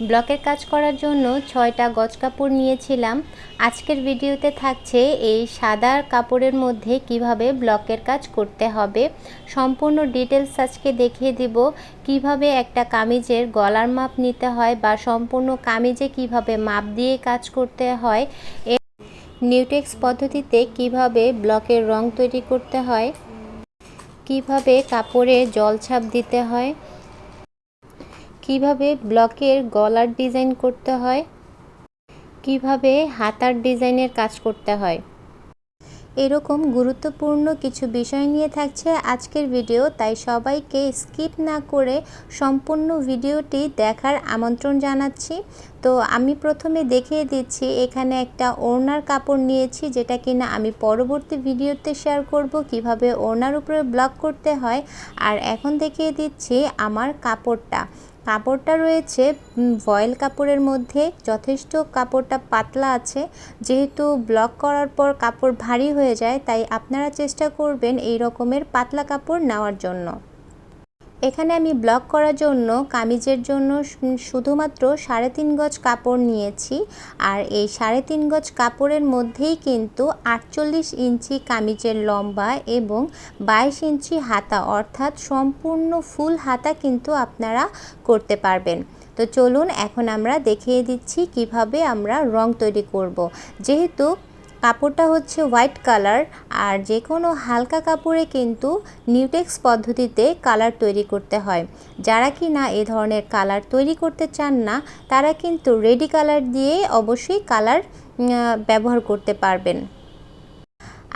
ব্লকের কাজ করার জন্য ছয়টা গজ কাপড় নিয়েছিলাম। আজকের ভিডিওতে থাকছে এই সাদা কাপড়ের মধ্যে কীভাবে ব্লকের কাজ করতে হবে। সম্পূর্ণ ডিটেলস আজকে দেখিয়ে দিব। কীভাবে একটা কামিজের গলার মাপ নিতে হয় বা সম্পূর্ণ কামিজে কীভাবে মাপ দিয়ে কাজ করতে হয়। নিউটেক্স পদ্ধতিতে কীভাবে ব্লকের রং তৈরি করতে হয়। কীভাবে কাপড়ে জলছাপ দিতে হয়। কীভাবে ব্লকের গলার ডিজাইন করতে হয়? কীভাবে হাতার ডিজাইনের কাজ করতে হয়? এরকম গুরুত্বপূর্ণ কিছু বিষয় নিয়ে থাকছে আজকের ভিডিও, তাই সবাইকে স্কিপ না করে সম্পূর্ণ ভিডিওটি দেখার আমন্ত্রণ জানাচ্ছি। তো আমি প্রথমে দেখিয়ে দিচ্ছি, এখানে একটা ওড়নার কাপড় নিয়েছি, যেটা কিনা আমি পরবর্তী ভিডিওতে শেয়ার করব, কীভাবে ওড়নার উপরে ব্লক করতে হয়। আর এখন দেখিয়ে দিচ্ছি আমার কাপড়টা। কাপড়টা রয়েছে ভয়েল কাপড়ের মধ্যে। যথেষ্ট কাপড়টা পাতলা আছে। যেহেতু ব্লক করার পর কাপড় ভারী হয়ে যায়, তাই আপনারা চেষ্টা করবেন এই রকমের পাতলা কাপড় নেওয়ার জন্য। এখানে আমি ব্লক করার জন্য, কামিজের জন্য শুধুমাত্র সাড়ে তিন গজ কাপড় নিয়েছি। আর এই সাড়ে তিন গজ কাপড়ের মধ্যেই কিন্তু আটচল্লিশ ইঞ্চি কামিজের লম্বা এবং বাইশ ইঞ্চি হাতা, অর্থাৎ সম্পূর্ণ ফুল হাতা কিন্তু আপনারা করতে পারবেন। তো চলুন, এখন আমরা দেখিয়ে দিচ্ছি কীভাবে আমরা রং তৈরি করব। যেহেতু কাপড়টা হচ্ছে হোয়াইট কালার আর যে কোনো হালকা কাপড়ে কিন্তু নিউটেক্স পদ্ধতিতে কালার তৈরি করতে হয়। যারা কি না এ ধরনের কালার তৈরি করতে চান না, তারা কিন্তু রেডি কালার দিয়ে অবশ্যই কালার ব্যবহার করতে পারবেন।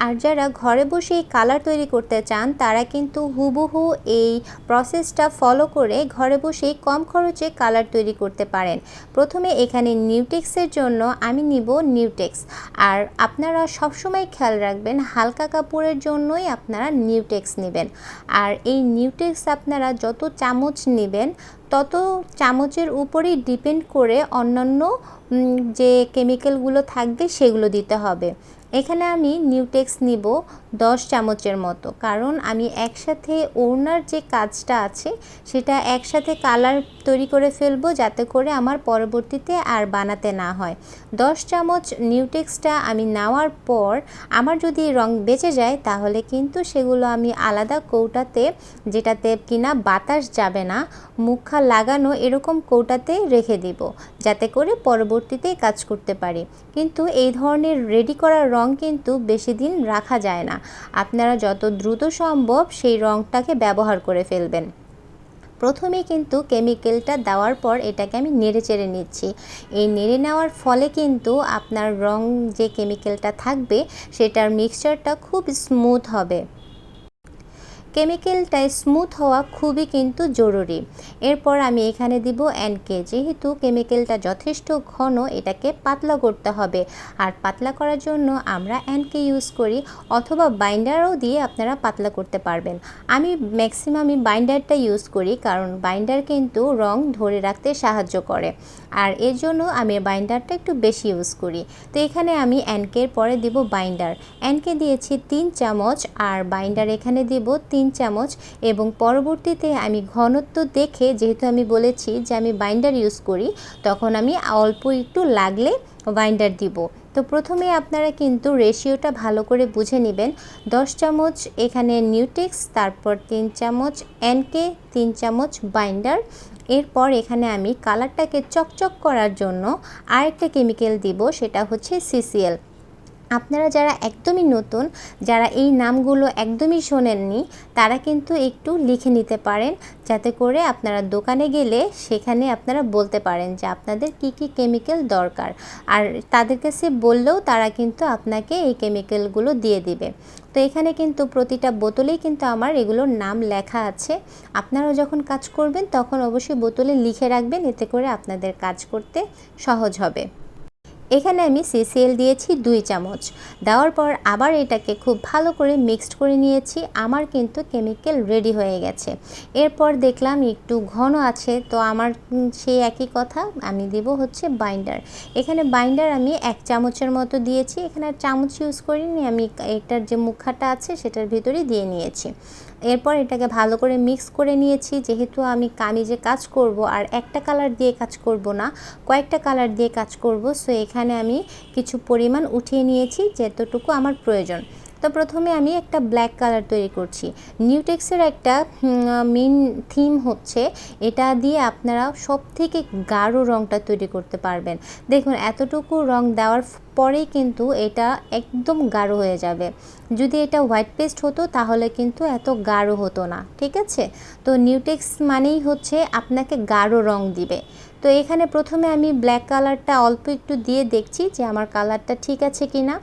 আর যারা ঘরে বসেই কালার তৈরি করতে চান, তারা কিন্তু হুবহু এই প্রসেসটা ফলো করে ঘরে বসেই কম খরচে কালার তৈরি করতে পারেন। প্রথমে এখানে নিউটেক্সের জন্য আমি নিব নিউটেক্স আর আপনারা সবসময় খেয়াল রাখবেন, হালকা কাপড়ের জন্যই আপনারা নিউটেক্স নেবেন। আর এই নিউটেক্স আপনারা যত চামচ নেবেন, তত চামচের উপরেই ডিপেন্ড করে অন্যান্য যে কেমিক্যালগুলো থাকবে সেগুলো দিতে হবে। এখানে আমি নিউটেক্স নিব। দশ চামচের মতো। কারণ আমি একসাথে ওড়নার যে কাজটা আছে, সেটা একসাথে কালার তৈরি করে ফেলব যাতে করে আমার পরবর্তীতে আর বানাতে না হয়। দশ চামচ নিউটেক্সটা আমি নেওয়ার পর আমার যদি রং বেঁচে যায়, তাহলে কিন্তু সেগুলো আমি আলাদা কৌটাতে, যেটাতে কিনা বাতাস যাবে না, মুখা লাগানো এরকম কৌটাতে রেখে দিব, যাতে করে পরবর্তীতে কাজ করতে পারি। কিন্তু এই ধরনের রেডি করা রং কিন্তু বেশি দিন রাখা যায় না। আপনারা যত দ্রুত সম্ভব সেই রঙটাকে ব্যবহার করে ফেলবেন। প্রথমে কিন্তু কেমিক্যালটা দেওয়ার পর এটাকে আমি নেড়ে চেড়ে নিচ্ছি। এই নেড়ে নেওয়ার ফলে কিন্তু আপনার রং যে কেমিক্যালটা থাকবে, সেটার মিক্সচারটা খুব স্মুথ হবে। কেমিক্যালটা স্মুথ হওয়া খুবই কিন্তু জরুরি। এরপর আমি এখানে দিব এনকে যেহেতু কেমিক্যালটা যথেষ্ট ঘন, এটাকে পাতলা করতে হবে। আর পাতলা করার জন্য আমরা এনকে ইউজ করি, অথবা বাইন্ডারও দিয়ে আপনারা পাতলা করতে পারবেন। আমি ম্যাক্সিমামই বাইন্ডারটা ইউজ করি, কারণ বাইন্ডার কিন্তু রং ধরে রাখতে সাহায্য করে। আর এর জন্য আমি বাইন্ডারটা একটু বেশি ইউজ করি। তো এখানে আমি এনকের পরে দিব বাইন্ডার। এনকে দিয়েছি তিন চামচ, আর বাইন্ডার এখানে দিব তিন চামচ এবং পরবর্তীতে আমি ঘনত্ব দেখে, যেহেতু আমি বলেছি যে আমি বাইন্ডার ইউজ করি, তখন আমি অল্প একটু লাগলে বাইন্ডার দিব। তো প্রথমে আপনারা কিন্তু রেশিওটা ভালো করে বুঝে নেবেন। দশ চামচ এখানে নিউটেক্স তারপর তিন চামচ এনকে তিন চামচ বাইন্ডার এরপর এখানে আমি কালারটাকে চকচক করার জন্য আরেকটা কেমিক্যাল দিব, সেটা হচ্ছে সিসিএল আপনারা যারা একদমই নতুন, যারা এই নামগুলো একদমই শোনেননি, তারা কিন্তু একটু লিখে নিতে পারেন যাতে করে আপনারা দোকানে গেলে সেখানে আপনারা বলতে পারেন যে আপনাদের কি কি কেমিক্যাল দরকার। আর তাদের কাছে বললেও তারা কিন্তু আপনাকে এই কেমিক্যালগুলো দিয়ে দিবে। তো এখানে কিন্তু প্রতিটা বোতলেই কিন্তু আমার এগুলোর নাম লেখা আছে। আপনারা যখন কাজ করবেন, তখন অবশ্যই বোতলে লিখে রাখবেন, এতে করে আপনাদের কাজ করতে সহজ হবে। এখানে আমি সিসিএল দিয়েছি দুই চামচ। দেওয়ার পর আবার এটাকে খুব ভালো করে মিক্সড করে নিয়েছি, আমার কিন্তু কেমিক্যাল রেডি হয়ে গেছে। এরপর দেখলাম একটু ঘন আছে, তো আমার সেই একই কথা, আমি দিব হচ্ছে বাইন্ডার এখানে বাইন্ডার আমি এক চামচের মতো দিয়েছি, এখানে চামচ ইউজ করিনি, আমি এটার যে মুখাটা আছে সেটার ভিতরেই দিয়ে নিয়েছি। এরপর এটাকে ভালো করে মিক্স করে নিয়েছি। যেহেতু আমি কামিজে কাজ করব আর একটা কালার দিয়ে কাজ করব না, কয়েকটা কালার দিয়ে কাজ করব। সো এখানে আমি কিছু পরিমাণ উঠিয়ে নিয়েছি, যেতটুকু আমার প্রয়োজন। তো প্রথমে আমি একটা ব্ল্যাক কালার তৈরি করছি। নিউটেক্সের একটা মেন থিম হচ্ছে এটা দিয়ে আপনারা সব থেকে গাঢ় রঙটা তৈরি করতে পারবেন। দেখুন, এতটুকু রং দেওয়ার পরেই কিন্তু এটা একদম গাঢ় হয়ে যাবে। যদি এটা হোয়াইট পেস্ট হতো, তাহলে কিন্তু এত গাঢ় হতো না, ঠিক আছে? তো নিউটেক্স মানেই হচ্ছে আপনাকে গাঢ় রং দিবে। তো এখানে প্রথমে আমি ব্ল্যাক কালারটা অল্প একটু দিয়ে দেখছি যে আমার কালারটা ঠিক আছে কি না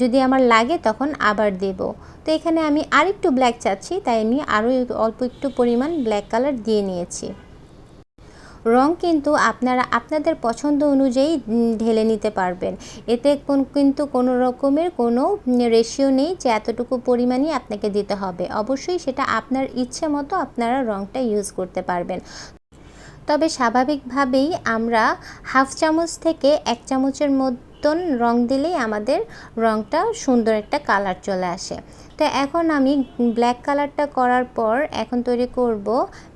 যদি আমার লাগে তখন আবার দেব। তো এখানে আমি আরেকটু ব্ল্যাক চাচ্ছি, তাই আমি আরও অল্প একটু পরিমাণ ব্ল্যাক কালার দিয়ে নিয়েছি। রং কিন্তু আপনারা আপনাদের পছন্দ অনুযায়ী ঢেলে নিতে পারবেন। এতে কোন, কিন্তু কোনো রকমের কোনো রেশিও নেই যে এতটুকু পরিমাণই আপনাকে দিতে হবে। অবশ্যই সেটা আপনার ইচ্ছে মতো আপনারা রংটা ইউজ করতে পারবেন। তবে স্বাভাবিকভাবেই আমরা হাফ চামচ থেকে এক চামচের মতন রং দিলেই আমাদের রংটা সুন্দর একটা কালার চলে আসে। তো এখন আমি ব্ল্যাক কালারটা করার পর এখন তৈরি করব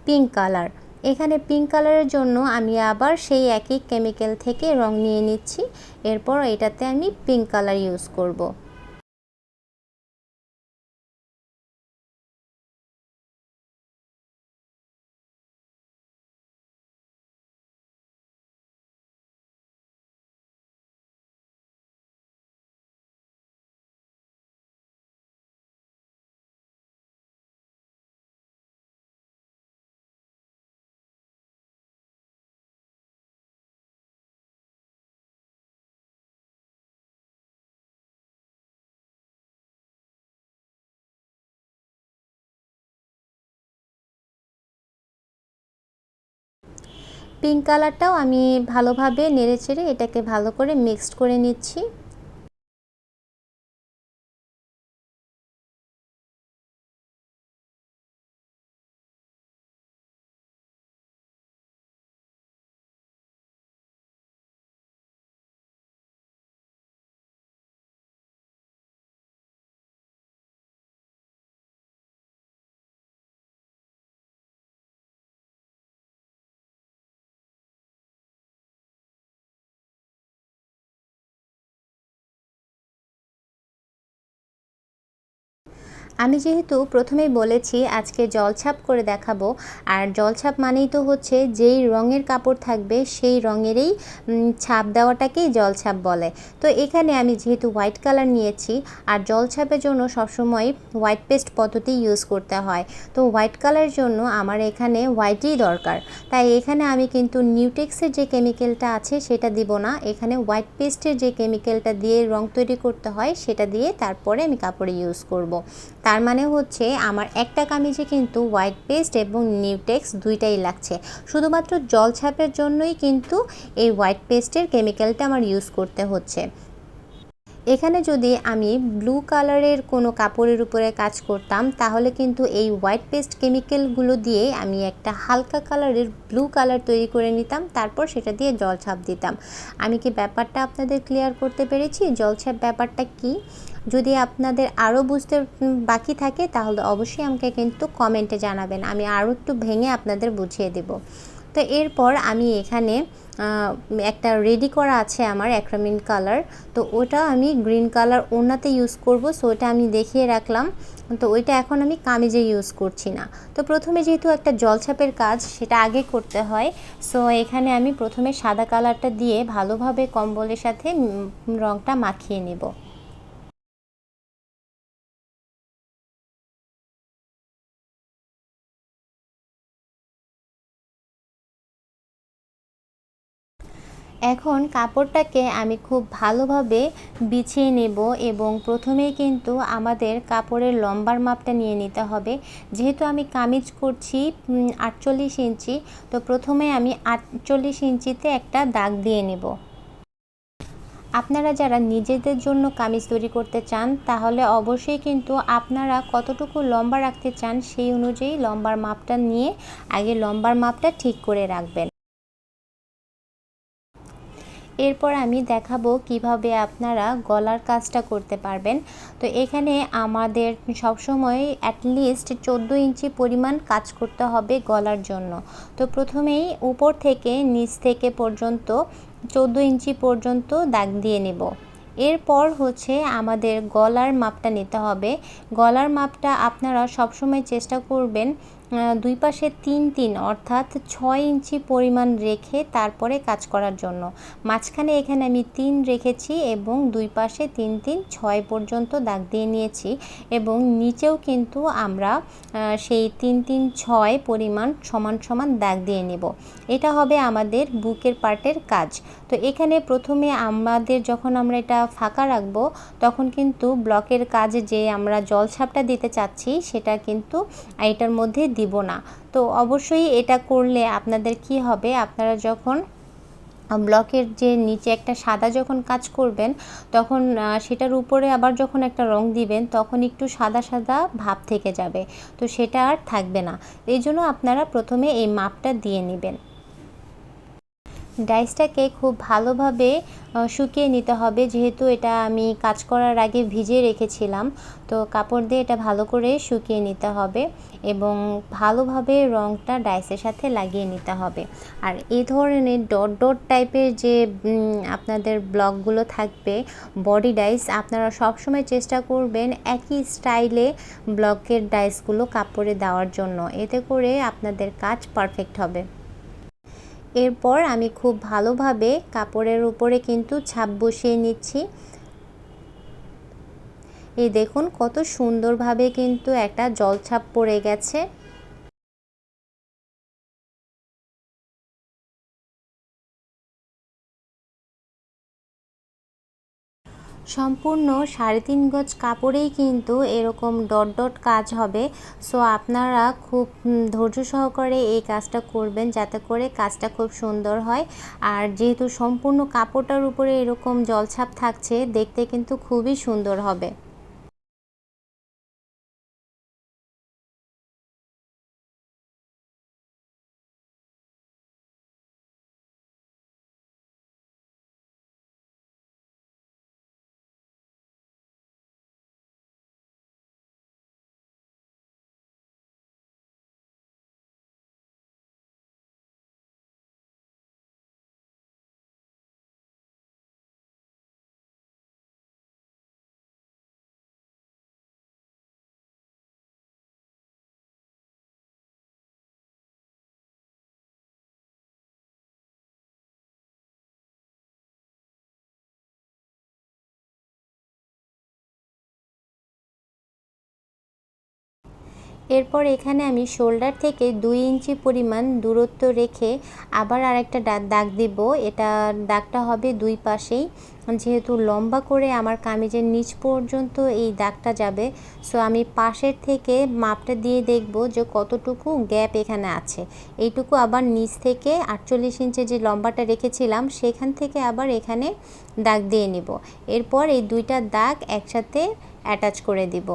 পিঙ্ক কালার। এখানে পিঙ্ক কালারের জন্য আমি আবার সেই একই কেমিক্যাল থেকে রং নিয়ে নিচ্ছি। এরপর এটাতে আমি পিঙ্ক কালার ইউজ করব। পিঙ্ক কালারটাও আমি ভালোভাবে নেড়ে চেড়ে এটাকে ভালো করে মিক্সড করে নিচ্ছি। আমি যেহেতু প্রথমেই বলেছি আজকে জলছাপ করে দেখাবো, আর জলছাপ মানেই তো হচ্ছে যেই রঙের কাপড় থাকবে সেই রঙেরই ছাপ দেওয়াটাকেই জলছাপ বলে। তো এখানে আমি যেহেতু হোয়াইট কালার নিয়েছি, আর জলছাপের জন্য সবসময় হোয়াইট পেস্ট পদ্ধতি ইউজ করতে হয়। তো হোয়াইট কালারের জন্য আমার এখানে হোয়াইটই দরকার। তাই এখানে আমি কিন্তু নিউটেক্সের যে কেমিক্যালটা আছে সেটা দিব না। এখানে হোয়াইট পেস্টের যে কেমিক্যালটা দিয়ে রং তৈরি করতে হয় সেটা দিয়ে তারপরে আমি কাপড়ে ইউজ করব। তার মানে হচ্ছে আমার একটা কামিজে কিন্তু হোয়াইট পেস্ট এবং নিউটেক্স দুইটাই লাগছে। শুধুমাত্র জল ছাপের জন্যই কিন্তু এই হোয়াইট পেস্টের কেমিক্যালটা আমার ইউজ করতে হচ্ছে। এখানে যদি আমি ব্লু কালারের কোনো কাপড়ের উপরে কাজ করতাম, তাহলে কিন্তু এই হোয়াইট পেস্ট কেমিক্যালগুলো দিয়ে আমি একটা হালকা কালারের ব্লু কালার তৈরি করে নিতাম, তারপর সেটা দিয়ে জল ছাপ দিতাম। আমি কি ব্যাপারটা আপনাদের ক্লিয়ার করতে পেরেছি? জলছাপ ব্যাপারটা কি? যদি আপনাদের আরও বুঝতে বাকি থাকে, তাহলে অবশ্যই আমাকে কিন্তু কমেন্টে জানাবেন। আমি আরও একটু ভেঙে আপনাদের বুঝিয়ে দেব। তো এরপর আমি এখানে একটা রেডি করা আছে আমার, অ্যাক্রামিন কালার। তো ওটা আমি গ্রিন কালার ওনাতে ইউজ করব, সো ওটা আমি দেখিয়ে রাখলাম। তো ওইটা এখন আমি কামিজে ইউজ করছি না। তো প্রথমে যেহেতু একটা জলছাপের কাজ, সেটা আগে করতে হয়। সো এখানে আমি প্রথমে সাদা কালারটা দিয়ে ভালোভাবে কম্বলের সাথে রঙটা মাখিয়ে নেব। এখন কাপড়টাকে আমি খুব ভালোভাবে বিছিয়ে নেব এবং প্রথমেই কিন্তু আমাদের কাপড়ের লম্বার মাপটা নিয়ে নিতে হবে। যেহেতু আমি কামিজ করছি আটচল্লিশ ইঞ্চি, তো প্রথমে আমি আটচল্লিশ ইঞ্চিতে একটা দাগ দিয়ে নেব। আপনারা যারা নিজেদের জন্য কামিজ তৈরি করতে চান, তাহলে অবশ্যই কিন্তু আপনারা কতটুকু লম্বা রাখতে চান সেই অনুযায়ী লম্বার মাপটা নিয়ে আগে লম্বার মাপটা ঠিক করে রাখবেন। এরপর আমি দেখাবো কীভাবে আপনারা গলার কাজটা করতে পারবেন। তো এখানে আমাদের সবসময় অ্যাটলিস্ট চোদ্দ ইঞ্চি পরিমাণ কাজ করতে হবে গলার জন্য। তো প্রথমেই উপর থেকে নিচ থেকে পর্যন্ত চোদ্দ ইঞ্চি পর্যন্ত দাগ দিয়ে নেব। এরপর হচ্ছে আমাদের গলার মাপটা নিতে হবে। গলার মাপটা আপনারা সবসময় চেষ্টা করবেন দুই পাশে তিন তিন, অর্থাৎ ছয় ইঞ্চি পরিমাণ রেখে তারপরে কাজ করার জন্য। মাঝখানে এখানে আমি তিন রেখেছি এবং দুই পাশে তিন তিন, ছয় পর্যন্ত দাগ দিয়ে নিয়েছি এবং নিচেও কিন্তু আমরা সেই তিন তিন, ছয় পরিমাণ সমান সমান দাগ দিয়ে নেব। এটা হবে আমাদের বুকের পার্টের কাজ। তো এখানে প্রথমে আমাদের যখন আমরা এটা ফাঁকা রাখব, তখন কিন্তু ব্লকের কাজে যে আমরা জলছাপটা দিতে চাচ্ছি, সেটা কিন্তু এটার মধ্যে দিব না। তো অবশ্যই এটা করলে আপনাদের কি হবে? আপনারা যখন ব্লকের যে নিচে একটা সাদা যখন কাজ করবেন, তখন সেটার উপরে আবার যখন একটা রং দিবেন, তখন একটু সাদা সাদা ভাব থেকে যাবে। তো সেটা আর থাকবে না। এই জন্য আপনারা প্রথমে এই মাপটা দিয়ে নেবেন। ডাইসটাকে খুব ভালোভাবে শুকিয়ে নিতে হবে। যেহেতু এটা আমি কাজ করার আগে ভিজিয়ে রেখেছিলাম, তো কাপড় দিয়ে এটা ভালো করে শুকিয়ে নিতে হবে এবং ভালোভাবে রঙটা ডাইসের সাথে লাগিয়ে নিতে হবে। আর এই ধরনের ডট ডট টাইপের যে আপনাদের ব্লকগুলো থাকবে, বডি ডাইস, আপনারা সবসময় চেষ্টা করবেন একই স্টাইলে ব্লকের ডাইসগুলো কাপড়ে দেওয়ার জন্য। এতে করে আপনাদের কাজ পারফেক্ট হবে। এরপর আমি খুব ভালোভাবে কাপড়ের উপরে কিন্তু ছাপ বসিয়ে নিচ্ছি। এই দেখুন কত সুন্দরভাবে কিন্তু একটা জলছাপ পড়ে গেছে। সম্পূর্ণ সাড়ে তিন গজ কাপড়েই কিন্তু এরকম ডট ডট কাজ হবে। সো আপনারা খুব ধৈর্য সহকারে এই কাজটা করবেন যাতে করে কাজটা খুব সুন্দর হয়। আর যেহেতু সম্পূর্ণ কাপড়টার উপরে এরকম জলছাপ থাকছে, দেখতে কিন্তু খুবই সুন্দর হবে। এরপর এখানে আমি শোল্ডার থেকে দুই ইঞ্চি পরিমাণ দূরত্ব রেখে আবার আরেকটা দাগ দিব। এটা দাগটা হবে দুই পাশেই। যেহেতু লম্বা করে আমার কামিজের নিচ পর্যন্ত এই দাগটা যাবে সো আমি পাশের থেকে মাপটা দিয়ে দেখব যে কতটুকু গ্যাপ এখানে আছে। এইটুকু আবার নিচ থেকে আটচল্লিশ ইঞ্চে যে লম্বাটা রেখেছিলাম, সেখান থেকে আবার এখানে দাগ দিয়ে নিব। এরপর এই দুইটা দাগ একসাথে অ্যাটাচ করে দিব।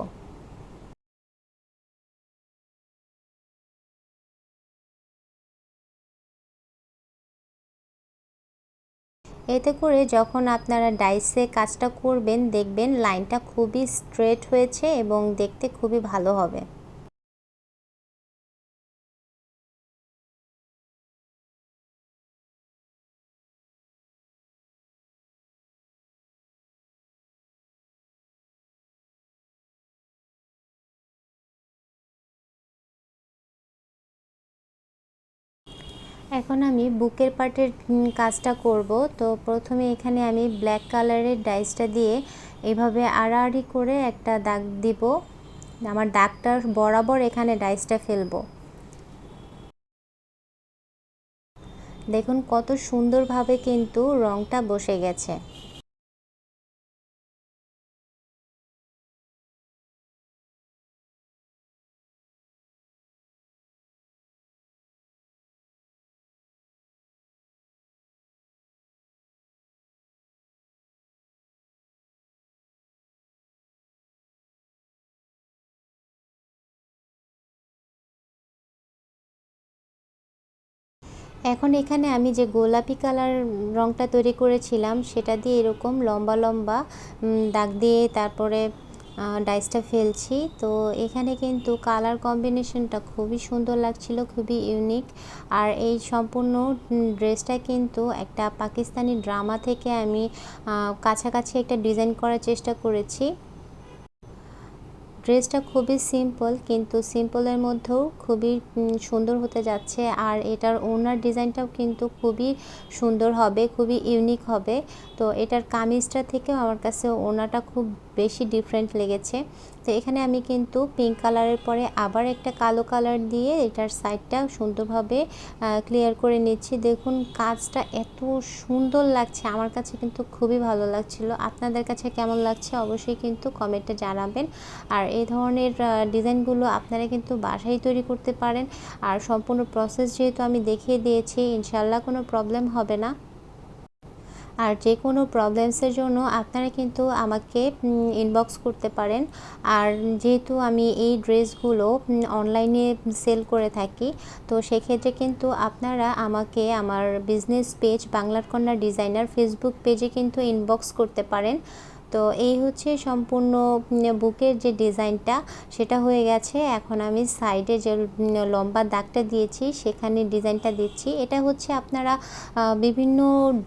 এতে করে যখন আপনারা ডাইসে কাজটা করবেন, দেখবেন লাইনটা খুবই স্ট্রেট হয়েছে এবং দেখতে খুবই ভালো হবে। এখন আমি বুকের পার্টের কাজটা করব। তো প্রথমে এখানে আমি ব্ল্যাক কালারের ডাইসটা দিয়ে এভাবে আড়াআড়ি করে একটা দাগ দিব। আমার দাগটার বরাবর এখানে ডাইসটা ফেলব। দেখুন কত সুন্দরভাবে কিন্তু রংটা বসে গেছে। এখন এখানে আমি যে গোলাপি কালার রঙটা তৈরি করেছিলাম, সেটা দিয়ে এরকম লম্বা লম্বা দাগ দিয়ে তারপরে ডাইসটা ফেলছি। তো এখানে কিন্তু কালার কম্বিনেশনটা খুবই সুন্দর লাগছিল, খুবই ইউনিক। আর এই সম্পূর্ণ ড্রেসটা কিন্তু একটা পাকিস্তানি ড্রামা থেকে আমি কাছাকাছি একটা ডিজাইন করার চেষ্টা করেছি। ড্রেসটা খুবই সিম্পল কিন্তু সিম্পলের মধ্যেও খুবই সুন্দর হতে যাচ্ছে। আর এটার ওনার ডিজাইনটাও কিন্তু খুবই সুন্দর হবে, খুবই ইউনিক হবে। তো এটার কামিজটা থেকেও আমার কাছে ওনাটা খুব বেশি ডিফারেন্ট লেগেছে। তো এখানে আমি কিন্তু পিঙ্ক কালারের পরে আবার একটা কালো কালার দিয়ে এটার সাইডটা সুন্দরভাবে ক্লিয়ার করে নিচ্ছি। দেখুন, কাজটা এত সুন্দর লাগছে। আমার কাছে কিন্তু খুবই ভালো লাগছিল। আপনাদের কাছে কেমন লাগছে অবশ্যই কিন্তু কমেন্টে জানাবেন। আর এই ধরনের ডিজাইনগুলো আপনারা কিন্তু বাসায় তৈরি করতে পারেন। আর সম্পূর্ণ প্রসেস যেহেতু আমি দেখিয়ে দিয়েছি ইনশাল্লাহ কোনো প্রবলেম হবে না। আর যে কোনো প্রবলেমসের জন্য আপনারা কিন্তু আমাকে ইনবক্স করতে পারেন। আর যেহেতু আমি এই ড্রেসগুলো অনলাইনে সেল করে থাকি, তো সেক্ষেত্রে কিন্তু আপনারা আমাকে আমার বিজনেস পেজ বাংলার কন্যা ডিজাইনার ফেসবুক পেজে কিন্তু ইনবক্স করতে পারেন। তো এই হচ্ছে সম্পূর্ণ বুকের যে ডিজাইনটা, সেটা হয়ে গেছে। এখন আমি সাইডে যে লম্বা দাগটা দিয়েছি, সেখানে ডিজাইনটা দিচ্ছি। এটা হচ্ছে আপনারা বিভিন্ন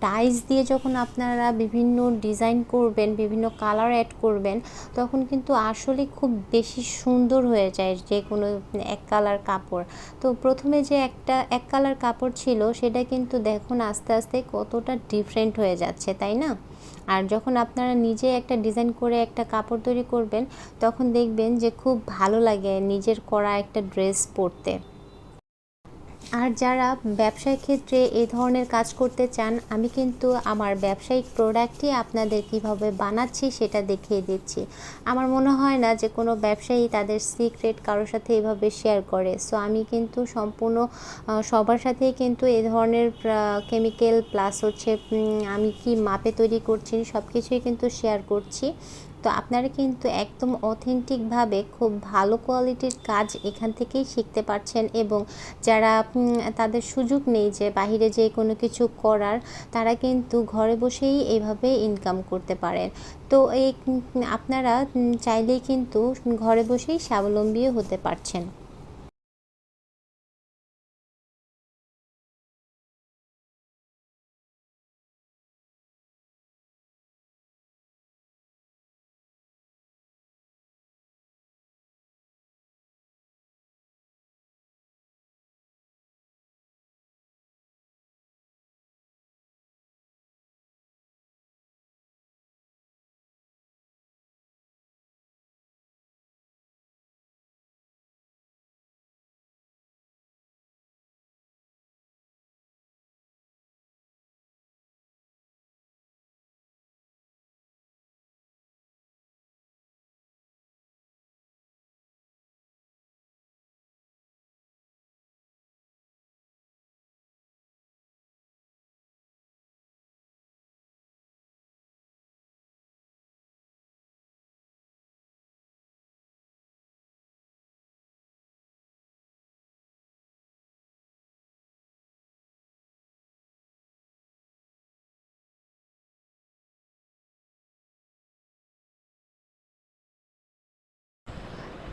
ডাইস দিয়ে যখন আপনারা বিভিন্ন ডিজাইন করবেন, বিভিন্ন কালার অ্যাড করবেন, তখন কিন্তু আসলে খুব বেশি সুন্দর হয়ে যায় যে কোনো এক কালার কাপড়। তো প্রথমে যে একটা, এক কালার কাপড় ছিল, সেটা কিন্তু দেখুন আস্তে আস্তে কতটা ডিফারেন্ট হয়ে যাচ্ছে, তাই না? আর যখন আপনারা নিজে একটা ডিজাইন করে একটা কাপড় তৈরি করবেন, তখন দেখবেন যে খুব ভালো লাগে নিজের করা একটা ড্রেস পরতে। আর যারা ব্যবসায় ক্ষেত্রে এই ধরনের কাজ করতে চান, আমি কিন্তু আমার ব্যবসায়িক প্রোডাক্টই আপনাদের কীভাবে বানাচ্ছি সেটা দেখিয়ে দিচ্ছি। আমার মনে হয় না যে কোনো ব্যবসায়ী তাদের সিক্রেট কারোর সাথে এভাবে শেয়ার করে। সো আমি কিন্তু সম্পূর্ণ সবার সাথেই কিন্তু এ ধরনের কেমিক্যাল প্লাস হচ্ছে আমি কি মাপে তৈরি করছি সব কিছুই কিন্তু শেয়ার করছি। তো আপনারা কিন্তু একদম অথেন্টিকভাবে খুব ভালো কোয়ালিটির কাজ এখান থেকেই শিখতে পারছেন এবং যারা তাদের সুযোগ নেই যে বাহিরে যে কোনো কিছু করার, তারা কিন্তু ঘরে বসেই এইভাবে ইনকাম করতে পারেন। তো এই আপনারা চাইলেই কিন্তু ঘরে বসেই স্বাবলম্বীও হতে পারছেন।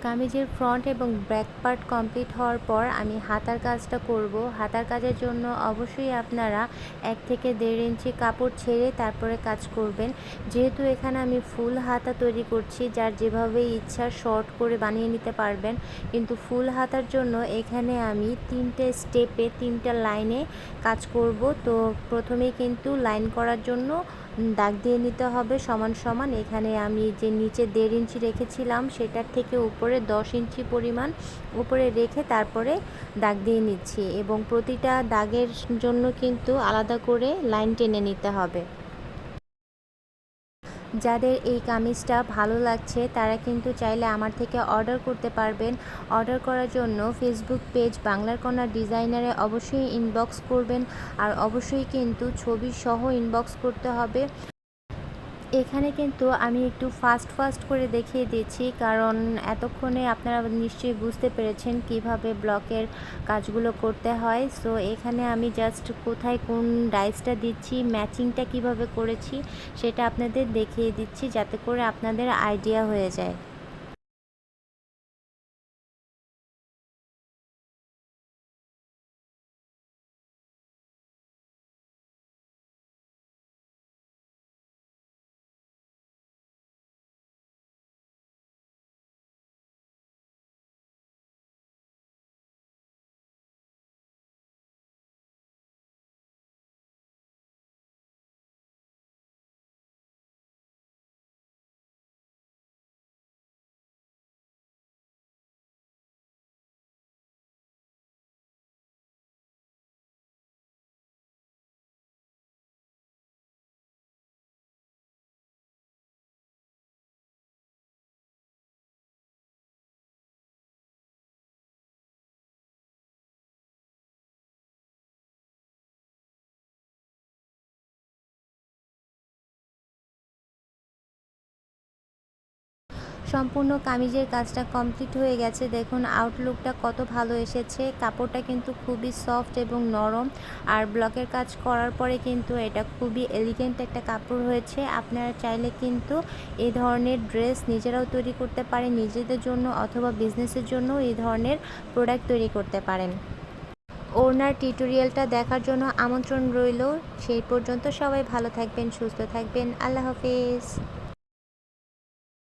কামিজের ফ্রন্ট এবং ব্যাক পার্ট কমপ্লিট হওয়ার পর আমি হাতার কাজটা করব। হাতার কাজের জন্য অবশ্যই আপনারা এক থেকে দেড় ইঞ্চি কাপড় ছেড়ে তারপরে কাজ করবেন। যেহেতু এখানে আমি ফুল হাতা তৈরি করছি, যার যেভাবে ইচ্ছা শর্ট করে বানিয়ে নিতে পারবেন। কিন্তু ফুল হাতার জন্য এখানে আমি তিনটে স্টেপে তিনটা লাইনে কাজ করব। তো প্রথমে কিন্তু লাইন করার জন্য দাগ দিয়ে নিতে হবে সমান সমান। এখানে আমি যে নিচে দেড় ইঞ্চি রেখেছিলাম, সেটার থেকে উপরে দশ ইঞ্চি পরিমাণ উপরে রেখে তারপরে দাগ দিয়ে নিচ্ছি এবং প্রতিটা দাগের জন্য কিন্তু আলাদা করে লাইন টেনে নিতে হবে। যাদের এই কামিজটা ভালো লাগছে, তারা কিন্তু চাইলে আমার থেকে অর্ডার করতে পারবেন। অর্ডার করার জন্য ফেসবুক পেজ বাংলার কন্যা ডিজাইনারে অবশ্যই ইনবক্স করবেন। আর অবশ্যই কিন্তু ছবি সহ ইনবক্স করতে হবে। এখানে কিন্তু আমি একটু ফাস্ট ফাস্ট করে দেখিয়ে দিচ্ছি, কারণ এতক্ষণে আপনারা নিশ্চয়ই বুঝতে পেরেছেন কীভাবে ব্লকের কাজগুলো করতে হয়। সো এখানে আমি জাস্ট কোথায় কোন ডাইসটা দিচ্ছি ম্যাচিংটা কীভাবে করেছি, সেটা আপনাদের দেখিয়ে দিচ্ছি যাতে করে আপনাদের আইডিয়া হয়ে যায়। সম্পূর্ণ কামিজের কাজটা কমপ্লিট হয়ে গেছে। দেখুন আউটলুকটা কত ভালো এসেছে। কাপড়টা কিন্তু খুবই সফট এবং নরম। আর ব্লকের কাজ করার পরে কিন্তু এটা খুবই এলিগেন্ট একটা কাপড় হয়েছে। আপনারা চাইলে কিন্তু এই ধরনের ড্রেস নিজেরাও তৈরি করতে পারেন, নিজেদের জন্য অথবা বিজনেসের জন্য এই ধরনের প্রোডাক্ট তৈরি করতে পারেন। ওনার টিউটোরিয়ালটা দেখার জন্য আমন্ত্রণ রইল। সেই পর্যন্ত সবাই ভালো থাকবেন, সুস্থ থাকবেন। আল্লাহ হাফিজ।